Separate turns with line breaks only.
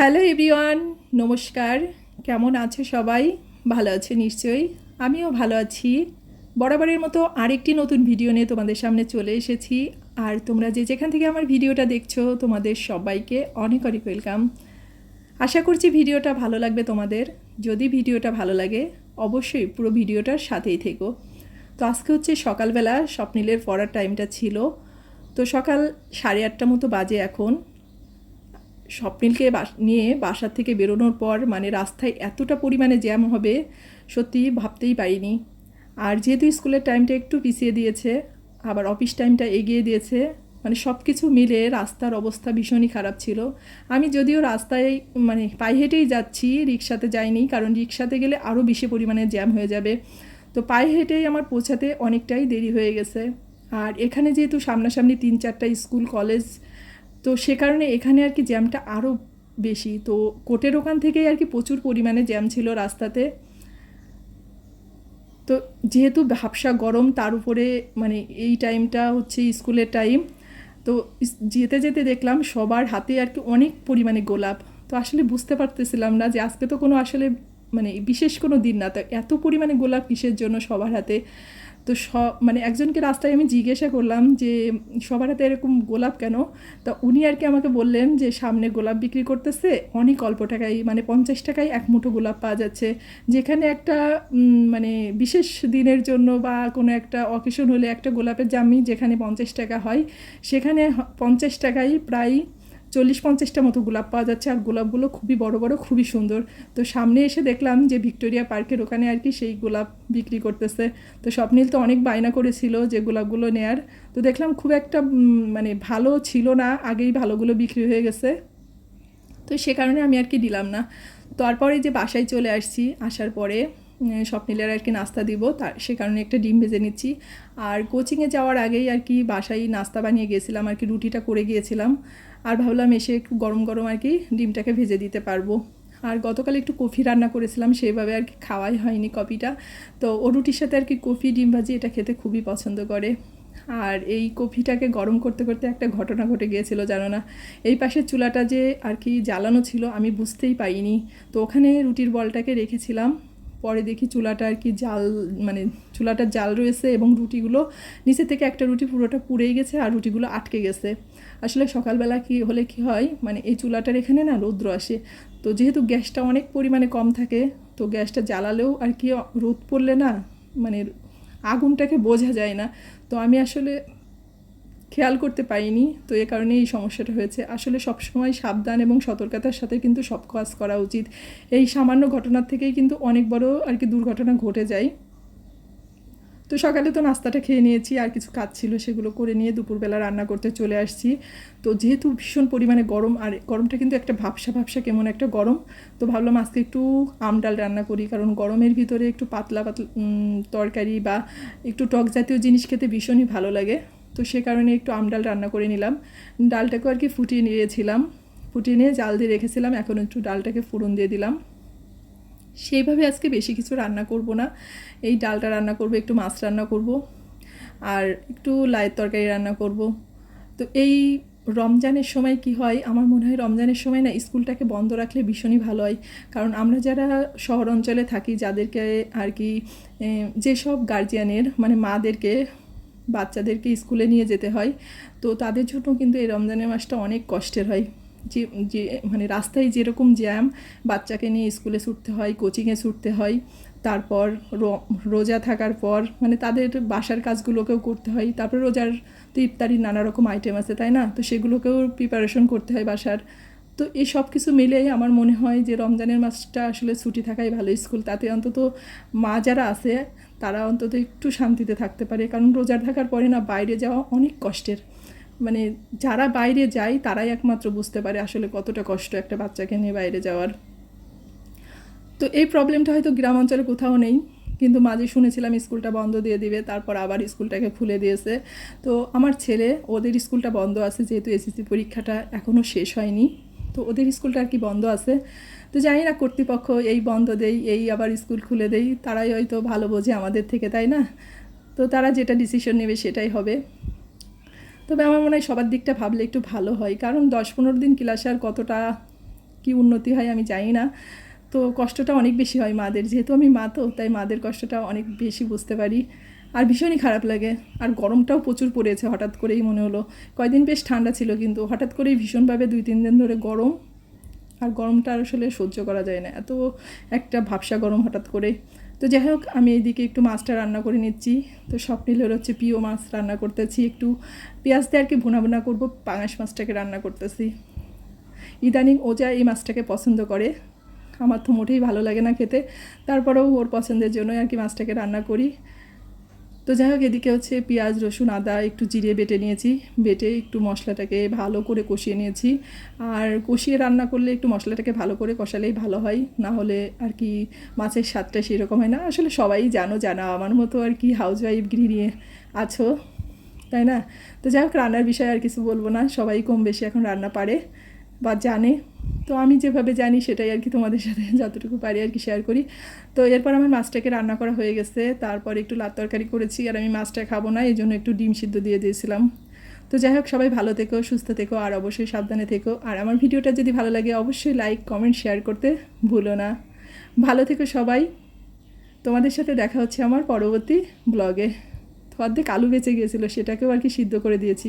Hello everyone, নমস্কার। কেমন আছে সবাই? ভালো আছে নিশ্চয়ই। আমিও ভালো আছি। বরাবরের মতো আরেকটি নতুন ভিডিও নিয়ে তোমাদের সামনে চলে এসেছি। আর তোমরা যে যেখান থেকে আমার ভিডিওটা দেখছ, তোমাদের সবাইকে অনেক অনেক ওয়েলকাম। আশা করছি ভিডিওটা ভালো লাগবে তোমাদের। যদি ভিডিওটা ভালো লাগে, অবশ্যই পুরো ভিডিওটার সাথেই থেকো। তো আজকে হচ্ছে সকালবেলা স্বপ্নিলের পড়ার টাইমটা ছিল। তো সকাল সাড়ে আটটা মতো বাজে এখন। স্বপ্নিলকে বাস- নিয়ে বাসার থেকে বেরোনোর পর মানে রাস্তায় এতটা পরিমাণে জ্যাম হবে, সত্যি ভাবতেই পারিনি। আর যেহেতু স্কুলের টাইমটা একটু পিছিয়ে দিয়েছে, আবার অফিস টাইমটা এগিয়ে দিয়েছে মানে সব কিছু মিলে রাস্তার অবস্থা ভীষণই খারাপ ছিল। আমি যদিও রাস্তায় মানে পায়ে হেঁটেই যাচ্ছি, রিক্সাতে যাইনি, কারণ রিক্সাতে গেলে আরও বেশি পরিমাণে জ্যাম হয়ে যাবে। তো পায়ে হেঁটেই আমার পৌঁছাতে অনেকটাই দেরি হয়ে গেছে। আর এখানে যেহেতু সামনাসামনি তিন চারটা স্কুল, কলেজ তো সে কারণে এখানে আর কি জ্যামটা আরও বেশি। তো কোটের ওখান থেকেই আর কি প্রচুর পরিমাণে জ্যাম ছিল রাস্তাতে। তো যেহেতু ভাবসা গরম, তার উপরে মানে এই টাইমটা হচ্ছে স্কুলের টাইম। তো যেতে যেতে দেখলাম সবার হাতে আর কি অনেক পরিমাণে গোলাপ। তো আসলে বুঝতে পারতেছিলাম না যে আজকে তো কোনো আসলে মানে বিশেষ কোনো দিন না। তো এত পরিমাণে গোলাপ কিসের জন্য সবার হাতে? তো সব মানে একজনকে রাস্তায় আমি জিজ্ঞাসা করলাম যে, সবার হাতে এরকম গোলাপ কেন? তা উনি আর কি আমাকে বললেন যে, সামনে গোলাপ বিক্রি করতেছে, অনেক অল্প টাকায় মানে পঞ্চাশ টাকায় এক মুঠো গোলাপ পাওয়া যাচ্ছে। যেখানে একটা মানে বিশেষ দিনের জন্য বা কোনো একটা অকেশন হলে একটা গোলাপের জামি যেখানে পঞ্চাশ টাকা হয়, সেখানে পঞ্চাশ টাকায় প্রায় চল্লিশ পঞ্চাশটা মতো গোলাপ পাওয়া যাচ্ছে আর গোলাপগুলো খুবই বড় বড়, খুবই সুন্দর। তো সামনে এসে দেখলাম যে ভিক্টোরিয়া পার্কের ওখানে আর কি সেই গোলাপ বিক্রি করতেছে। তো স্বপ্নিল তো অনেক বায়না করেছিল যে গোলাপগুলো নেয়ার। তো দেখলাম খুব একটা মানে ভালো ছিল না, আগেই ভালোগুলো বিক্রি হয়ে গেছে। তো সে কারণে আমি আর কি দিলাম না। তারপরে যে বাসায় চলে আসছি, আসার পরে স্বপ্নিলের আর কি নাস্তা দিব। তার, সে কারণে একটা ডিম ভেজে নিচ্ছি। আর কোচিংয়ে যাওয়ার আগেই আর কি বাসায় নাস্তা বানিয়ে গিয়েছিলাম আর কি রুটিটা করে গিয়েছিলাম। আর ভাবলাম এসে একটু গরম গরম আর কি ডিমটাকে ভেজে দিতে পারব। আর গতকাল একটু কফি রান্না করেছিলাম, সেভাবে আর কি খাওয়াই হয়নি কফিটা। তো ও রুটির সাথে আর কি কফি, ডিম ভাজি এটা খেতে খুবই পছন্দ করে। আর এই কফিটাকে গরম করতে করতে একটা ঘটনা ঘটে গিয়েছিল, জানো না? এই পাশের চুলাটা যে আর কি জ্বালানো ছিল আমি বুঝতেই পাইনি। তো ওখানে রুটির বলটাকে রেখেছিলাম পরে দেখি চুলাটা আর কি জাল মানে চুলাটার জাল রয়েছে এবং রুটিগুলো নিচে থেকে একটা রুটি পুরোটা পুড়েই গেছে আর রুটিগুলো আটকে গেছে। আসলে সকালবেলা কি হলে কি হয় মানে এই চুলাটার এখানে না রৌদ্র আসে। তো যেহেতু গ্যাসটা অনেক পরিমাণে কম থাকে, তো গ্যাসটা জ্বালালেও আর কি রোদ পড়লে না মানে আগুনটাকে বোঝা যায় না। তো আমি আসলে খেয়াল করতে পারিনি, তো এ কারণে এই সমস্যাটা হয়েছে। আসলে সবসময় সাবধান এবং সতর্কতার সাথে কিন্তু সব কাজ করা উচিত। এই সামান্য ঘটনার থেকেই কিন্তু অনেক বড় আর কি দুর্ঘটনা ঘটে যায়। তো সকালে তো নাস্তাটা খেয়ে নিয়েছি, আর কিছু কাজ ছিল সেগুলো করে নিয়ে দুপুরবেলা রান্না করতে চলে আসছি। তো যেহেতু ভীষণ পরিমাণে গরম, আর গরমটা কিন্তু একটা ভাবসা ভাবসা কেমন একটা গরম, তো ভাবলাম আজকে একটু আম ডাল রান্না করি। কারণ গরমের ভিতরে একটু পাতলা পাতলা তরকারি বা একটু টক জাতীয় জিনিস খেতে ভীষণই ভালো লাগে। তো সে কারণে একটু আম ডাল রান্না করে নিলাম। ডালটাকে আর কি ফুটিয়ে নিয়েছিলাম। ফুটিয়ে নিয়ে জাল দিয়ে রেখেছিলাম। এখন একটু ডালটাকে ফোড়ন দিয়ে দিলাম। সেইভাবে আজকে বেশি কিছু রান্না করব না। এই ডালটা রান্না করব, একটু মাছ রান্না করব, আর একটু লাইয়ের তরকারি রান্না করব। তো এই রমজানের সময় কি হয়? আমার মনে হয় রমজানের সময় না স্কুলটাকে বন্ধ রাখলে ভীষণই ভালো হয়। কারণ আমরা যারা শহর অঞ্চলে থাকি, যাদেরকে আর কি যেসব গার্জিয়ানের মানে মাদেরকে বাচ্চাদেরকে স্কুলে নিয়ে যেতে হয়। তো তাদের জন্য কিন্তু এই রমজানের মাসটা অনেক কষ্টের হয়। যে যে মানে রাস্তায় যেরকম জ্যাম, বাচ্চাকে নিয়ে স্কুলে ছুটতে হয় কোচিংয়ে ছুটতে হয়, তারপর রোজা থাকার পর মানে তাদের বাসার কাজগুলোকেও করতে হয়। তারপর রোজার তো ইফতারির নানা রকম আইটেম আছে, তাই না? তো সেগুলোকেও প্রিপারেশন করতে হয় বাসার। তো এই সব কিছু মিলেই আমার মনে হয় যে রমজানের মাসটা আসলে ছুটি থাকাই ভালো স্কুল। তাতে অন্তত মা যারা আছে তারা অন্তত একটু শান্তিতে থাকতে পারে। কারণ রোজার থাকার পরে না বাইরে যাওয়া অনেক কষ্টের। মানে যারা বাইরে যায়, তারাই একমাত্র বুঝতে পারে আসলে কতটা কষ্ট একটা বাচ্চাকে নিয়ে বাইরে যাওয়ার। তো এই প্রবলেমটা হয়তো গ্রাম অঞ্চলে কোথাও নেই, কিন্তু মাঝে শুনেছিলাম স্কুলটা বন্ধ দিয়ে দিবে, তারপর আবার স্কুলটাকে খুলে দিয়েছে। তো আমার ছেলে, ওদের স্কুলটা বন্ধ আছে, যেহেতু এসএসসি পরীক্ষাটা এখনও শেষ হয়নি। তো ওদের স্কুলটা আর কি বন্ধ আছে। তো জানি না কর্তৃপক্ষ এই বন্ধ দেই, এই আবার স্কুল খুলে দেই, তারাই হয়তো ভালো বোঝে আমাদের থেকে, তাই না? তো তারা যেটা ডিসিশন নেবে সেটাই হবে। তবে আমার মনে হয় সবার দিকটা ভাবলে একটু ভালো হয়, কারণ দশ পনেরো দিন ক্লাসে আর কতটা কি উন্নতি হয় আমি জানি না। তো কষ্টটা অনেক বেশি হয় মাদের, যেহেতু আমি মা তো, তাই মাদের কষ্টটা অনেক বেশি বুঝতে পারি। আর ভীষণই খারাপ লাগে। আর গরমটাও প্রচুর পড়েছে হঠাৎ করেই মনে হলো। কয়দিন বেশ ঠান্ডা ছিল কিন্তু হঠাৎ করেই ভীষণভাবে দুই, তিন দিন ধরে গরম। আর গরমটা আসলে সহ্য করা যায় না। এত একটা ভাবসা গরম হঠাৎ করে তো যাই হোক, আমি এইদিকে একটু মাছটা রান্না করে নিচ্ছি। তো সব স্বপ্নিলের হচ্ছে পিও মাছ রান্না করতেছি। একটু পেঁয়াজ দিয়ে আর কি ভুনা ভুনা করব। পাঙাশ মাছটাকে রান্না করতেছি। ইদানিং ও যা এই মাছটাকে পছন্দ করে। আমার তো মোটেই ভালো লাগে না খেতে। তারপরেও ওর পছন্দের জন্যই আর কি মাছটাকে রান্না করি। তো যাই হোক, এদিকে হচ্ছে পেঁয়াজ, রসুন, আদা একটু জিরে বেটে নিয়েছি। বেটে একটু মশলাটাকে ভালো করে কষিয়ে নিয়েছি। আর কষিয়ে রান্না করলে একটু মশলাটাকে ভালো করে কষালেই ভালো হয়। না হলে আর কি মাছের স্বাদটা সেরকম হয় না। আসলে সবাই জানো, জানা, আমার মতো আর কি হাউস ওয়াইফ গৃহিণী আছো, তাই না? তো যাই হোক, রান্নার বিষয়ে আর কিছু বলব না। সবাই কম বেশি এখন রান্না পারে বা জানে। তো আমি যেভাবে জানি সেটাই আর কি তোমাদের সাথে যতটুকু পারি আর কি শেয়ার করি। তো এরপর আমার মাছটাকে রান্না করা হয়ে গেছে। তারপর একটু লাত তরকারি করেছি আর আমি মাছটা খাব না, এই জন্য একটু ডিম সিদ্ধ দিয়ে দিয়েছিলাম। তো যাই হোক, সবাই ভালো থেকো, সুস্থ থেকো, আর অবশ্যই সাবধানে থেকো। আর আমার ভিডিওটা যদি ভালো লাগে, অবশ্যই লাইক কমেন্ট শেয়ার করতে ভুলো না। ভালো থেকো সবাই। তোমাদের সাথে দেখা হচ্ছে আমার পরবর্তী ব্লগে অর্ধেক আলু বেঁচে গিয়েছিল, সেটাকেও আর কি সিদ্ধ করে দিয়েছি।